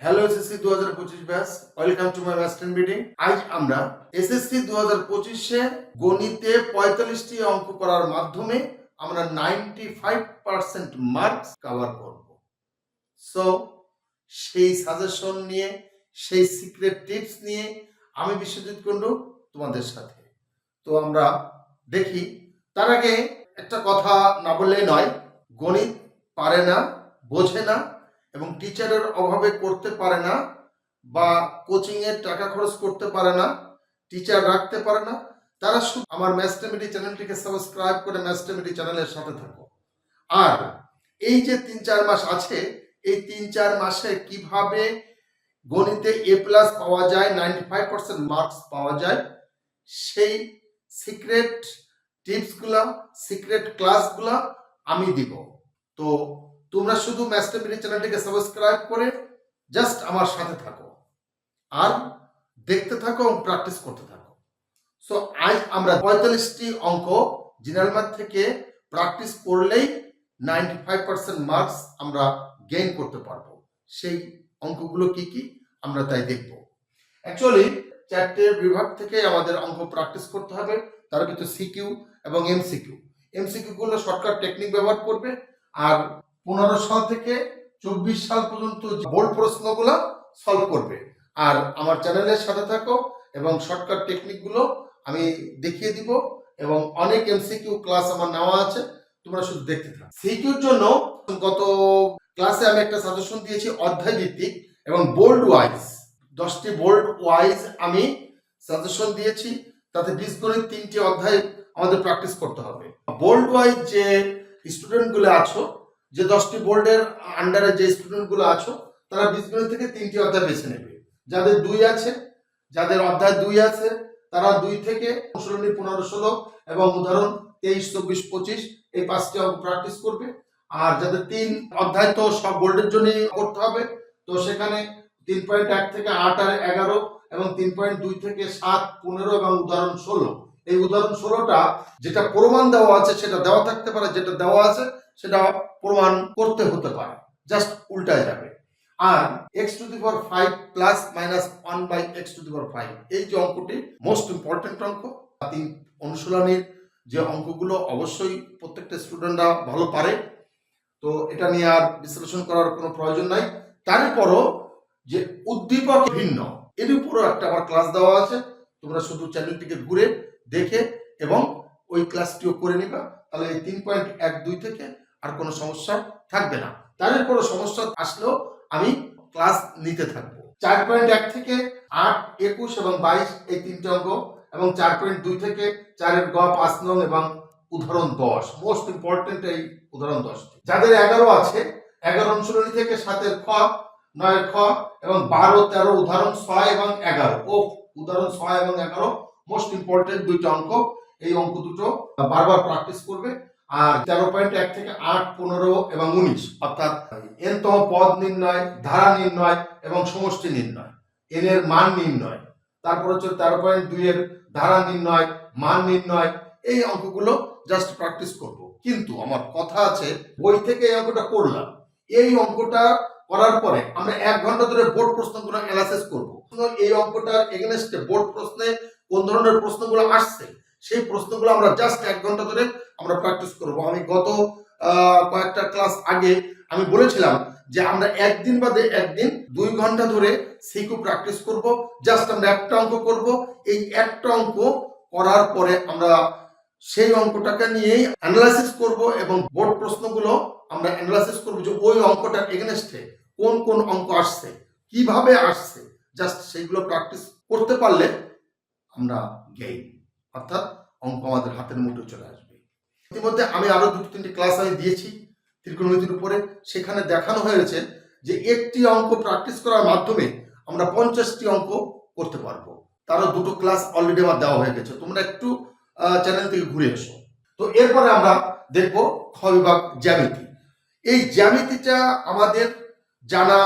Hello SSC দু হাজার পঁচিশ ব্যাস welcome to my western meeting আজ আমরা এসএসসি দু হাজার পঁচিশে গণিতে পঁয়তাল্লিশটি অঙ্ক করার মাধ্যমে আমরা ninety five percent marks cover করব। সো সেই সাজেশন নিয়ে, সেই সিক্রেট টিপস নিয়ে আমি বিশ্বজিৎ কুণ্ডু তোমাদের সাথে। তো আমরা দেখি, তার আগে একটা কথা না বললেই নয়, গণিত পারে না, বোঝে না এবং টিচারের অভাবে করতে পারে না বা কোচিং এর টাকা খরচ করতে পারে না টিচার রাখতে পারে না, তারা শুধু আমার ম্যাস্টেমিটি চ্যানেলটিকে সাবস্ক্রাইব করে ম্যাস্টেমিটি চ্যানেলের সাথে থাকো। আর এই যে তিন চার মাস আছে, এই তিন চার মাসে কীভাবে গণিতে এ প্লাস পাওয়া যায় নাইনটি ফাইভ পার্সেন্ট মার্কস পাওয়া যায়, সেই সিক্রেট টিপসগুলা সিক্রেট ক্লাসগুলা আমি দিব। তো তোমরা শুধু ম্যাস্টারবিডি চ্যানেলটিকে সাবস্ক্রাইব করে জাস্ট আমার সাথে থাকো। আর দেখতে থাকো এবং প্র্যাকটিস করতে থাকো। সো আজ আমরা পঁয়তাল্লিশটি অঙ্ক জেনারেল ম্যাথ থেকে প্র্যাকটিস করলেই নাইনটি ফাইভ পার্সেন্ট মার্কস আমরা গেইন করতে পারব। সেই অঙ্কগুলো কি কি? আমরা তাই দেখব। অ্যাকচুয়ালি চারটে বিভাগ থেকে আমাদের অঙ্ক প্র্যাকটিস করতে হবে। তার ভিতরে সিকিউ এবং এমসিকিউ এমসিকিউ গুলো শর্টকাট টেকনিক ব্যবহার করবে। আর পনেরো সাল থেকে চব্বিশ সাল পর্যন্ত বোর্ড প্রশ্নগুলো সলভ করবে। আর আমার চ্যানেলের সাথে থাকো এবং শর্টকাট টেকনিকগুলো আমি দেখিয়ে দিব এবং অনেক এমসিকিউ ক্লাস আমার নেওয়া আছে, তোমরা শুধু দেখতে থাকো। সিকিউর জন্য গত ক্লাসে আমি একটা সাজেশন দিয়েছি অধ্যায় ভিত্তিক এবং বোল্ড ওয়াইজ দশটি বোল্ড ওয়াইজ আমি সাজেশন দিয়েছি, তাতে বীজগণিত তিনটি অধ্যায় আমাদের প্র্যাকটিস করতে হবে। বোল্ড ওয়াইজ যে স্টুডেন্টগুলো আছো যে দশটি বোর্ডের আন্ডারে যে স্টুডেন্টগুলো আছো, তারা বীজগণিত থেকে তিনটি অধ্যায় বেছে নেবে। যাদের দুই আছে, যাদের অধ্যায় দুই আছে, তারা দুই থেকে অনুশীলনী পনেরো ষোলো এবং উদাহরণ তেইশ, চব্বিশ, পঁচিশ, এই পাঁচটি প্র্যাকটিস করবে। আর যাদের তিন অধ্যায় তো সব বোর্ডের জন্যই করতে হবে, তো সেখানে তিন পয়েন্ট এক থেকে আট আর এগারো এবং তিন পয়েন্ট দুই থেকে সাত, পনেরো এবং উদাহরণ ষোলো। এই উদাহরণ ষোলোটা যেটা প্রমাণ দেওয়া আছে সেটা দেওয়া থাকতে পারে, যেটা দেওয়া আছে সেটা প্রমাণ করতে হতে পারে। জাস্ট উল্টায় যাবে। আর x to the power five plus minus one by x to the power five এই যে অঙ্কটি মোস্ট ইম্পর্টেন্ট অঙ্ক তিন অনুশীলনীর যে অঙ্কগুলো অবশ্যই প্রত্যেকটা স্টুডেন্টরা ভালো পারে। তো এটা নিয়ে আর বিশ্লেষণ করার কোনো প্রয়োজন নাই। তারপরও যে উদ্দীপক ভিন্ন, এর উপরও একটা আমার ক্লাস দেওয়া আছে। তোমরা শুধু চ্যানেলটিকে ঘুরে দেখে এবং ওই ক্লাসটিও করে নিবা। তাহলে এই তিন পয়েন্ট এক দুই থেকে আর কোনো সমস্যা থাকবে না। তাদের কোনো সমস্যা আসলেও আমি ক্লাস নিতে থাকব। চার পয়েন্ট এক থেকে আট, একুশ এবং বাইশ এই তিনটে অঙ্ক এবং চার পয়েন্ট দুই থেকে চারের গ, পাঁচ নং এবং উদাহরণ দশ। মোস্ট ইম্পর্টেন্ট এই উদাহরণ দশটি। যাদের এগারো আছে, এগারো অনুশীলনী থেকে সাতের খ, নয়ের খ এবং বারো, তেরো উদাহরণ ছয় এবং এগারো। ও উদাহরণ ছয় এবং এগারো মোস্ট ইম্পর্টেন্ট দুইটা অঙ্ক। এই অঙ্ক দুটো বারবার প্র্যাকটিস করবে। আর তেরো পয়েন্ট এক থেকে আট, পনেরো এবং উনিশ। অর্থাৎ এনতম পদ নির্ণয়, ধারা নির্ণয় এবং সমষ্টি নির্ণয়। এন এর মান নির্ণয়। তারপর হচ্ছে তেরো পয়েন্ট দুই এর ধারা নির্ণয়, মান নির্ণয়, এই অঙ্কগুলো জাস্ট প্র্যাকটিস করব। কিন্তু আমার কথা আছে, বই থেকে এই অঙ্কটা করলাম। এই অঙ্কটা করার পরে আমরা এক ঘণ্টা ধরে বোর্ড প্রশ্নগুলো অ্যানালাইসিস করব। এই অঙ্কটার এগেনস্টে বোর্ড প্রশ্নে কোন ধরনের প্রশ্নগুলো আসছে, সেই প্রশ্নগুলো আমরা জাস্ট এক ঘণ্টা ধরে আমরা প্র্যাকটিস করব। আমি গত কয়েকটা ক্লাস আগে আমি বলেছিলাম যে আমরা একদিন বাদে একদিন দুই ঘণ্টা ধরে সিকিউ প্র্যাকটিস করব। জাস্ট আমরা একটা অঙ্ক করব। এই একটা অঙ্ক করার পরে আমরা সেই অঙ্কটাকে নিয়েই অ্যানালাইসিস করব এবং বোর্ড প্রশ্নগুলো আমরা অ্যানালাইসিস করব যে ওই অঙ্কটার এগেনস্টে কোন কোন অঙ্ক আসছে, কীভাবে আসছে জাস্ট সেইগুলো প্র্যাকটিস করতে পারলে আমরা গেইন অর্থাৎ অঙ্ক আমাদের হাতের মুঠো চলে আসবে। ইতিমধ্যে আমি আরও দুটো তিনটি ক্লাস আমি দিয়েছি ত্রিকোণমিতির উপরে। সেখানে দেখানো হয়েছে যে একটি অঙ্ক প্র্যাকটিস করার মাধ্যমে আমরা পঞ্চাশটি অঙ্ক করতে পারব। তারও দুটো ক্লাস অলরেডি আমার দেওয়া হয়ে গেছে। তোমরা একটু চ্যানেল থেকে ঘুরে এসো। তো এরপরে আমরা দেখব খ বিভাগ জ্যামিতি। এই জ্যামিতিটা আমাদের জানা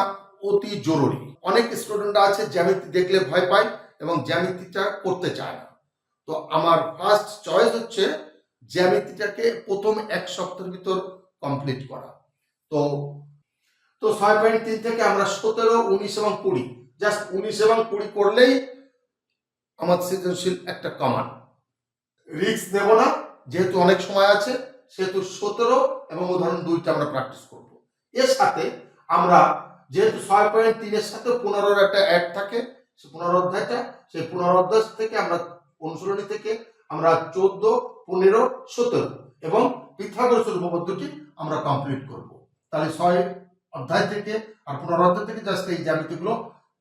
অতি জরুরি। অনেক স্টুডেন্ট আছে জ্যামিতি দেখলে ভয় পায় এবং জ্যামিতিটা করতে চায় না। তো আমার ফার্স্ট চয়েস হচ্ছে জ্যামিতিটাকে প্রথম এক সপ্তাহের ভিতর কমপ্লিট করা। তো তো ছয় পয়েন্ট তিন থেকে আমরা সতেরো, উনিশ এবং কুড়ি জাস্ট উনিশ এবং কুড়ি করলেই আমার সৃজনশীল একটা কমান রিস্ক নেব না, যেহেতু অনেক সময় আছে, সেহেতু সতেরো এবং উদাহরণ দুইটা আমরা প্র্যাকটিস করব। এর সাথে আমরা যেহেতু ছয় পয়েন্ট তিনের সাথে পনেরোর একটা অ্যাড থাকে, সে পুনরোধ্যায়টা, সেই পুনরোধ্যায় থেকে আমরা অনুশীলনী থেকে আমরা চোদ্দ পনেরো, সতেরো এবং পিথাগোরাসের উপপাদ্যটি আমরা কমপ্লিট করব। তাহলে ছয় অধ্যায় থেকে আর পুনরোধ্যায় থেকে জাস্ট এই জ্যামিতিগুলো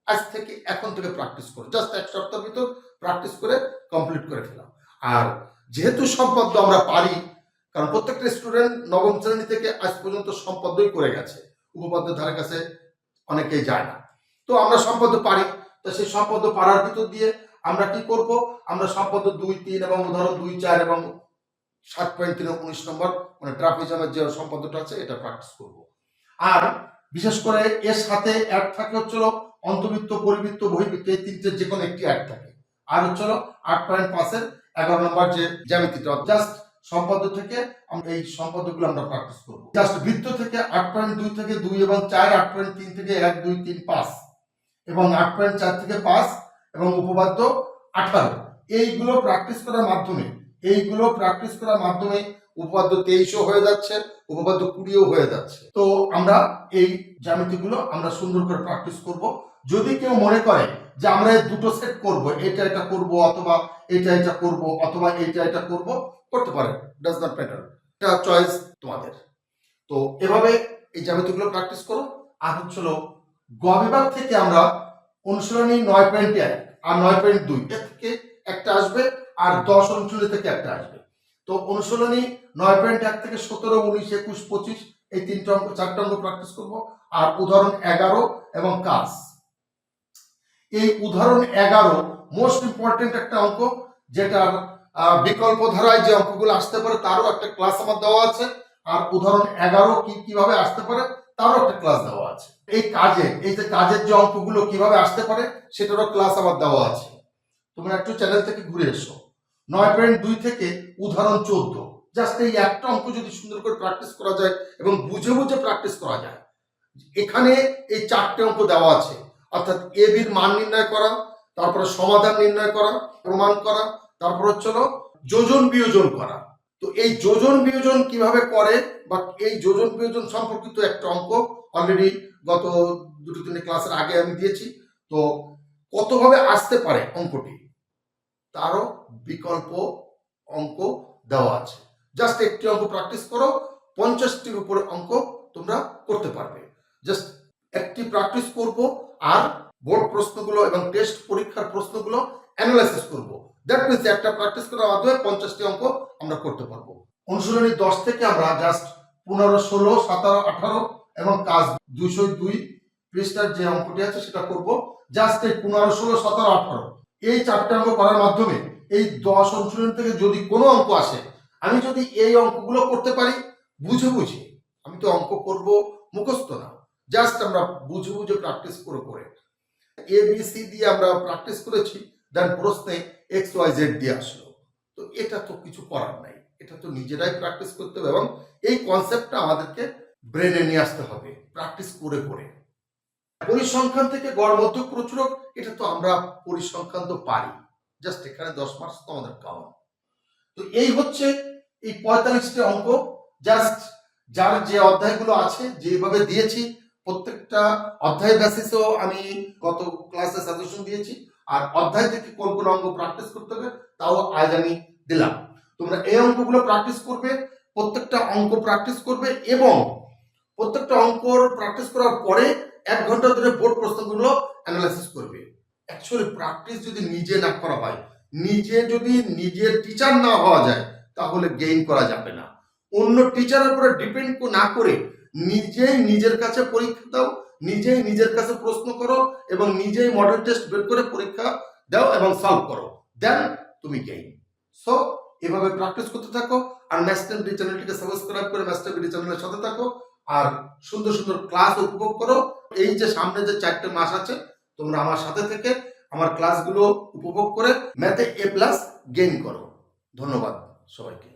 আজ থেকে এখন থেকে প্র্যাকটিস করো জাস্ট এক সপ্তাহের ভিতর প্র্যাকটিস করে কমপ্লিট করে ফেলাম আর যেহেতু সম্পদ্য আমরা পারি, কারণ প্রত্যেকটা স্টুডেন্ট নবম শ্রেণি থেকে আজ পর্যন্ত সম্পদ্যই করে গেছে উপপাদ্যের ধারে কাছে অনেকেই যায় না। তো আমরা সম্পদ্য পারি, তো সেই সম্পদ পারার ভিতর দিয়ে আমরা কি করব? আমরা সম্পদ দুই, তিন এবং উদাহরণ দুই, চার এবং সাত পয়েন্ট তিন, উনিশ নম্বর মানে ট্রাফিজমের যে সম্পদটা আছে, এটা প্র্যাকটিস করব। আর বিশেষ করে এর সাথে অ্যাড থাকে হচ্ছিল অন্তর্বৃত্ত, পরিবৃত্ত বহির্বৃত্ত এই তিনটে যে কোনো একটি অ্যাড থাকে। আর হচ্ছিল আট পয়েন্ট পাঁচের এগারো নম্বর যে জ্যামিতিটা জাস্ট সম্পদ থেকে আমরা এই সম্পদগুলো আমরা প্র্যাকটিস করব। জাস্ট বৃত্ত থেকে আট পয়েন্ট দুই থেকে দুই এবং চার, আট পয়েন্ট তিন থেকে এক, দুই, তিন, পাঁচ এবং আট পয়েন্ট চার থেকে পাঁচ এবং উপবাদ্য আঠারো। এইগুলো প্র্যাকটিস করার মাধ্যমে, এইগুলো প্র্যাকটিস করার মাধ্যমে উপপাদ্য তেইশও হয়ে যাচ্ছে, উপপাদ্য কুড়িও হয়ে যাচ্ছে। তো আমরা এই জ্যামিতিগুলো আমরা সুন্দর করে প্র্যাকটিস করব। যদি কেউ মনে করে যে আমরা দুটো সেট করব, এটা এটা করব অথবা এটা এটা করব অথবা এইটা এটা করব, করতে পারে ডাজ নট ম্যাটার এটা চয়েস তোমাদের। তো এভাবে এই জ্যামিতিগুলো প্র্যাকটিস করো। আর হচ্ছিল গ বিভাগ থেকে আমরা অনুশীলনী নয় পয়েন্ট এক আর নয় পয়েন্ট দুই এর থেকে একটা আসবে আর দশ অনুশীলনী থেকে একটা আসবে। তো অনুশীলনী নয় পয়েন্ট এক থেকে সতেরো, উনিশ, একুশ, পঁচিশ এই তিনটা অঙ্ক, চারটা অঙ্ক প্র্যাকটিস করব। আর উদাহরণ এগারো এবং কাজ এই উদাহরণ এগারো মোস্ট ইম্পর্টেন্ট একটা অঙ্ক যেটার বিকল্প ধারায় যে অঙ্কগুলো আসতে পারে তারও একটা ক্লাস আমার দেওয়া আছে। আর উদাহরণ এগারো কি, কীভাবে আসতে পারে তারও একটা ক্লাস দেওয়া আছে। এই কাজে এই যে কাজের যে অঙ্কগুলো কীভাবে আসতে পারে, সেটারও ক্লাস আমার দেওয়া আছে। তোমরা একটু চ্যানেল থেকে ঘুরে এসো। নয় পয়েন্ট দুই থেকে উদাহরণ চোদ্দ। জাস্ট এই একটা অঙ্ক যদি সুন্দর করে প্র্যাকটিস করা যায় এবং বুঝে বুঝে প্র্যাকটিস করা যায়, এখানে এই চারটে অঙ্ক দেওয়া আছে। অর্থাৎ এ বির মান নির্ণয় করা, তারপরে সমাধান নির্ণয় করা, প্রমাণ করা, তারপর হচ্ছে যোজন বিয়োজন করা। তো এই যোজন বিয়োজন কীভাবে করে বা এই যোজন বিয়োজন সম্পর্কিত একটা অঙ্ক অলরেডি গত দুটো তিনটে ক্লাসের আগে আমি দিয়েছি। তো কতভাবে আসতে পারে অঙ্কটি? তারও বিকল্প অঙ্ক দেওয়া আছে। জাস্ট একটি অঙ্ক প্র্যাকটিস করো, পঞ্চাশটির উপরে অঙ্ক তোমরা করতে পারবে। জাস্ট একটি প্র্যাকটিস করব আর বোর্ড প্রশ্নগুলো এবং টেস্ট পরীক্ষার প্রশ্নগুলো অ্যানালাইসিস করব। দ্যাট মিনস একটা প্র্যাকটিস করার মাধ্যমে পঞ্চাশটি অঙ্ক আমরা করতে পারব। অনুশীলনী দশ থেকে আমরা জাস্ট পনেরো, ষোলো, সতেরো, আঠারো এবং কাজ দুইশো দুই পৃষ্ঠার যে অঙ্কটি আছে সেটা করব। জাস্ট এই পনেরো, ষোলো, সতেরো, আঠারো এই চারটে অঙ্ক করার মাধ্যমে এই দশ অনুশীলনী থেকে যদি কোনো অঙ্ক আসে, আমি যদি এই অঙ্কগুলো করতে পারি, বুঝে বুঝে আমি তো অঙ্ক করব মুখস্থ না। জাস্ট আমরা বুঝে বুঝে প্র্যাকটিস করে করে এ বি সি দিয়ে আমরা প্র্যাকটিস করেছি। দেন প্রশ্নে এক্স ওয়াই জেড দিয়ে আসলো। তো এটা তো কিছু করার নাই। এটা তো নিজেরাই প্র্যাকটিস করতে হবে এবং এই কনসেপ্টটা আমাদেরকে ব্রেনে নিয়ে আসতে হবে প্র্যাকটিস করে করে। পরিসংখ্যান থেকে গড় মধ্য প্রচুরক, এটা তো আমরা পরিসংখ্যান তো পারি। জাস্ট এখানে দশ মার্কস তো আমাদের কারণ তো এই হচ্ছে এই পঁয়তাল্লিশটি অঙ্ক। জাস্ট যার যে অধ্যায়গুলো আছে, যেভাবে দিয়েছি, প্রত্যেকটা অধ্যায় বেসিসেও আমি গত ক্লাসে সাজেশন দিয়েছি। আর অধ্যায় থেকে কোন কোন অঙ্ক প্র্যাকটিস করতে হবে, তাও আজ আমি দিলাম। তোমরা এই অঙ্কগুলো প্র্যাকটিস করবে, প্রত্যেকটা অঙ্ক প্র্যাকটিস করবে এবং প্রত্যেকটা অঙ্ক প্র্যাকটিস করার পরে এক ঘণ্টা ধরে বোর্ড প্রশ্নগুলো অ্যানালাইসিস করবে। অ্যাকচুয়ালি প্র্যাকটিস যদি নিজে না করা হয়, নিজে যদি নিজের টিচার না হওয়া যায়, তাহলে গেইন করা যাবে না। অন্য টিচারের উপরে ডিপেন্ড না করে নিজেই নিজের কাছে পরীক্ষা দাও নিজেই নিজের কাছে প্রশ্ন করো এবং নিজেই মডেল টেস্ট বের করে পরীক্ষা দাও এবং সলভ করো। দেন তুমি গেইন সো এভাবে প্র্যাকটিস করতে থাকো আর ম্যাস্টার বি চ্যানেলটিকে সাবস্ক্রাইব করে মাস্টার বি চ্যানেলের সাথে থাকো আর সুন্দর সুন্দর ক্লাস উপভোগ করো। এই যে সামনে যে চারটে মাস আছে, তোমরা আমার সাথে থেকে আমার ক্লাসগুলো উপভোগ করে ম্যাথে এ প্লাস গেইন করো। ধন্যবাদ সবাইকে।